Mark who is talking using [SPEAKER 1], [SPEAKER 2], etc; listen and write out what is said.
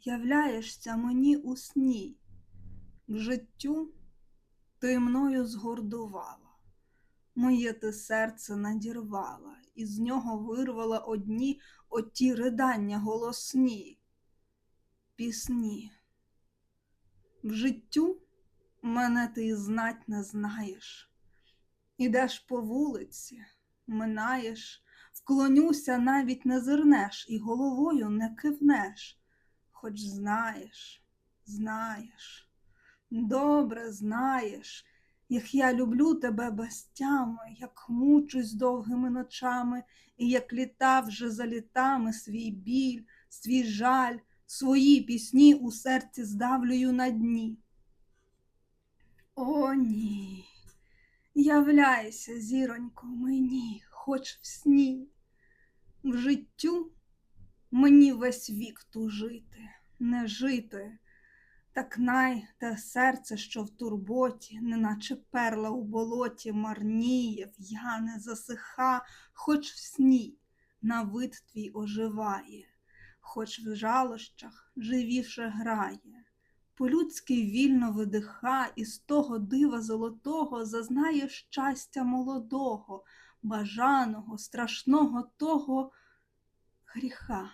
[SPEAKER 1] являєшся мені у сні? К життю ти мною згордувала, моє ти серце надірвала, і з нього вирвала одні оті ридання голосні, пісні. В життю мене ти і знать не знаєш. Ідеш по вулиці, минаєш, вклонюся, навіть не зирнеш, і головою не кивнеш, хоч знаєш, знаєш, добре знаєш, як я люблю тебе без тями, як мучусь довгими ночами, і як літа вже за літами свій біль, свій жаль, свої пісні у серці здавлюю на дні. О, ні, являйся, зіронько, мені, хоч в сні. В життю мені весь вік тужити, не жити, так най те серце, що в турботі, неначе перла у болоті, марніє, в'яне, засиха, хоч в сні на вид твій оживає, хоч в жалощах живіше грає. По-людськи вільно видиха, і з того дива золотого зазнає щастя молодого, бажаного, страшного того гріха.